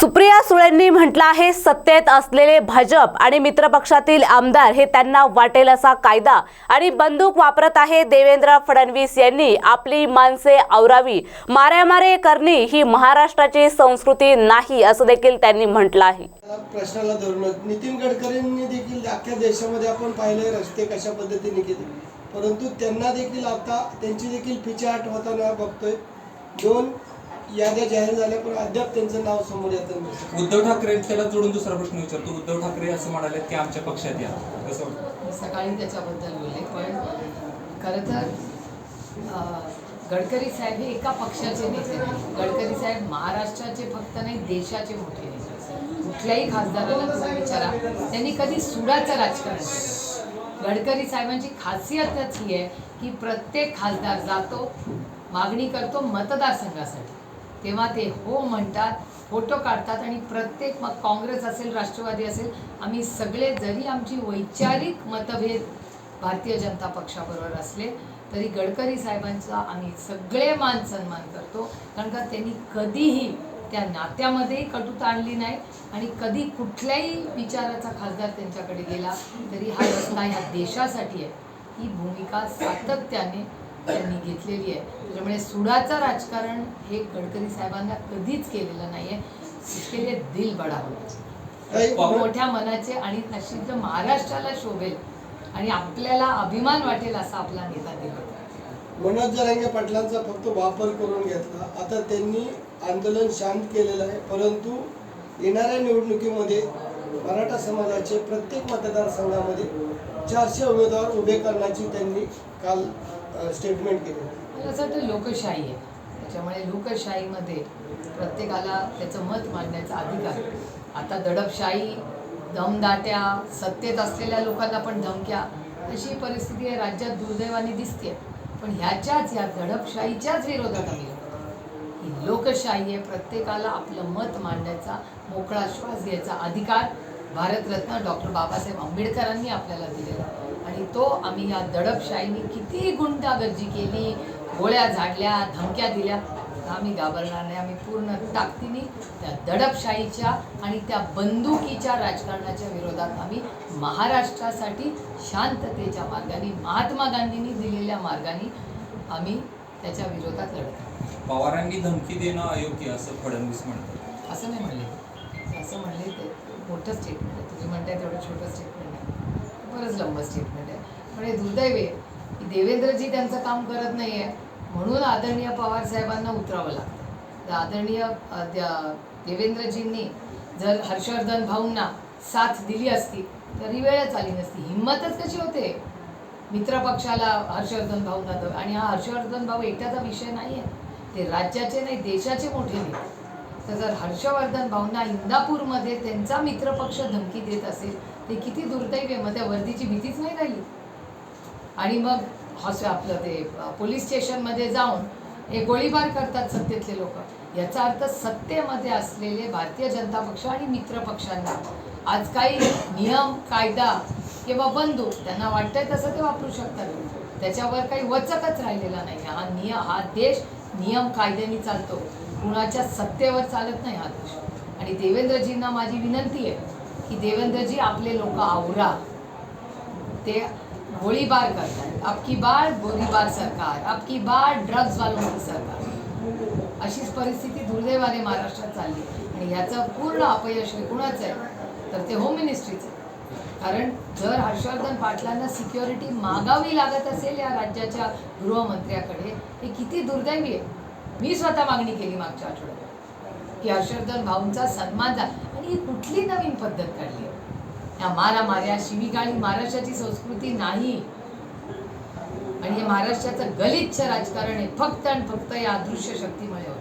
सुप्रिया सुळेंनी म्हटलं आहे सत्तेत असलेले भाजप आणि मित्रपक्षातील आमदार हे त्यांना वाटेल असा कायदा. आणि बंदूक वापरत आहे देवेंद्र फडणवीस यांनी. आपली माणसे आवरावी. मारेमारे करणे ही महाराष्ट्राची संस्कृती नाही असं देखील त्यांनी म्हटलं आहे. प्रश्नाला धरूनच नितीन गडकरींनी देखील अख्ख्या देशामध्ये आपण पाहिले रस्ते कशा पद्धतीने केले. परंतु त्यांना देखील आता त्यांची देखील पिछाहट होताना बघतोय. दोन याद्या जाहीर झाल्या पण अद्याप त्यांचं नाव समोर येतं नाही. उद्धव ठाकरे त्याला जोडून दुसरा प्रश्न विचारतो. उद्धव ठाकरे असं म्हणाले की आमच्या पक्षात या. कसं सकाळी त्याच्याबद्दल बोलले पण खरं तर गडकरी साहेब हे एका पक्षाचे नेते. गडकरी साहेब महाराष्ट्राचे फक्त नाही देशाचे मोठे नेते. कुठल्याही खासदाराला तुम्ही विचारा. त्यांनी कधी सुडाचं राजकारण केलं. गडकरी साहेबांची खासियतच ही आहे की प्रत्येक खासदार जातो मागणी करतो मतदारसंघासाठी. तेव्हा ते हो म्हणतात फोटो काढतात आणि प्रत्येक मग काँग्रेस असेल राष्ट्रवादी असेल आम्ही सगळे जरी आमची वैचारिक मतभेद भारतीय जनता पक्षाबरोबर असले तरी गडकरी साहेबांचा आम्ही सगळे मान सन्मान करतो. कारण का त्यांनी कधीही त्या नात्यामध्येही कटुता आणली नाही आणि कधी कुठल्याही विचाराचा खासदार त्यांच्याकडे गेला तरी हा रस्ता ह्या देशासाठी आहे. ही भूमिका सातत्याने त्यांनी घेतलेली आहे. त्याच्यामुळे सुडाचं राजकारण हे गडकरी साहेबांना कधीच केलेलं नाही आहे दिल बडा होता काही खूप मोठ्या मनाचे आणि नशीब महाराष्ट्राला शोभेल आणि आपल्याला अभिमान वाटेल असा आपला नेता दिला. मनोज जरांगे पाटलांचा फक्त वापर करून घेतला. आता त्यांनी आंदोलन शांत केलेलं आहे. परंतु येणाऱ्या निवडणुकीमध्ये मराठा समाजाचे प्रत्येक मतदारसंघामध्ये चारशे उमेदवार उभे करण्याची त्यांनी काल स्टेटमेंट केली. मला असं वाटतं लोकशाही आहे. त्याच्यामुळे लोकशाहीमध्ये प्रत्येकाला त्याचं मत मांडण्याचा अधिकार आता दडपशाही दमदाट्या सत्तेत असलेल्या लोकांना पण धमक्या अशी परिस्थिती आहे. राज्यात दुर्दैवाने दिसते पण ह्याच्याच या दडपशाहीच्याच विरोधात आम्ही ही लोकशाही आहे. प्रत्येकाला आपलं मत मांडण्याचा मोकळा श्वास घ्यायचा अधिकार भारतरत्न डॉक्टर बाबासाहेब आंबेडकरांनी आपल्याला दिलेला आहे. आणि तो आम्ही या दडपशाहीने किती गुंडागर्जी केली गोळ्या झाडल्या धमक्या दिल्या. आम्ही घाबरणार नाही आम्ही पूर्ण ताकदीने त्या दडपशाहीच्या आणि त्या बंदुकीच्या राजकारणाच्या विरोधात आम्ही महाराष्ट्रासाठी शांततेच्या मार्गाने महात्मा गांधींनी दिलेल्या मार्गाने आम्ही त्याच्या विरोधात लढतो पवारांनी धमकी देणं अयोग्य असं फडणवीस म्हणतात. असं नाही म्हणले. असं म्हणले ते मोठं स्टेटमेंट आहे. तुम्ही म्हणताय तेवढं छोटं स्टेटमेंट बरंच लंब स्टेटमेंट आहे. पण हे दुर्दैव आहे. की देवेंद्रजी त्यांचं काम करत नाही आहे म्हणून आदरणीय पवार साहेबांना उतरावं लागतं. तर आदरणीय देवेंद्रजींनी जर हर्षवर्धन भाऊंना साथ दिली असती तर ही वेळच आली नसती. हिंमतच कशी होते? मित्रपक्षाला हर्षवर्धन भाऊंना आणि हा हर्षवर्धन भाऊ एकट्याचा विषय नाही आहे ते राज्याचे नाही देशाचे मोठे नेते. तर जर हर्षवर्धन भाऊंना इंदापूरमध्ये त्यांचा मित्रपक्ष धमकी देत असेल ते किती दुर्दैव मग त्या वर्दीची भीतीच नाही राहिली? आणि मग हॉस आपलं ते पोलीस स्टेशनमध्ये जाऊन हे गोळीबार करतात सत्तेतले लोक. याचा अर्थ सत्तेमध्ये असलेले भारतीय जनता पक्ष आणि मित्र पक्षांना आज काही नियम कायदा किंवा बंदूक त्यांना वाटतंय तसं ते वापरू शकतात. त्याच्यावर काही वचकच राहिलेला नाही. हा नियम हा देश नियम कायद्याने चालतो. कुणाच्या सत्तेवर चालत नाही हा देश. आणि देवेंद्रजींना माझी विनंती आहे की देवेंद्रजी आपले लोक आवरा. ते गोळीबार करतात. आपकी बार गोळीबार सरकार. आपकी बार ड्रग्ज वालों सरकार. अशीच परिस्थिती दुर्दैवाने महाराष्ट्रात चालली. आणि ह्याचं पूर्ण अपयश हे कुणाचं आहे? तर ते होम मिनिस्ट्रीचं आहे. कारण जर हर्षवर्धन पाटलांना सिक्युरिटी मागावी लागत असेल या राज्याच्या गृहमंत्र्याकडे हे किती दुर्दैवी आहे. मी स्वतः मागणी केली मागच्या आठवड्यात. की हर्षवर्धन भाऊंचा सन्मान झाला. आणि ही कुठली नवीन पद्धत काढली? आहे या मारामाऱ्या शिवीगाळी महाराष्ट्राची संस्कृती नाही. आणि हे महाराष्ट्राचं गलिच्छ राजकारण आहे. फक्त आणि फक्त या अदृश्य शक्तीमुळे होतं.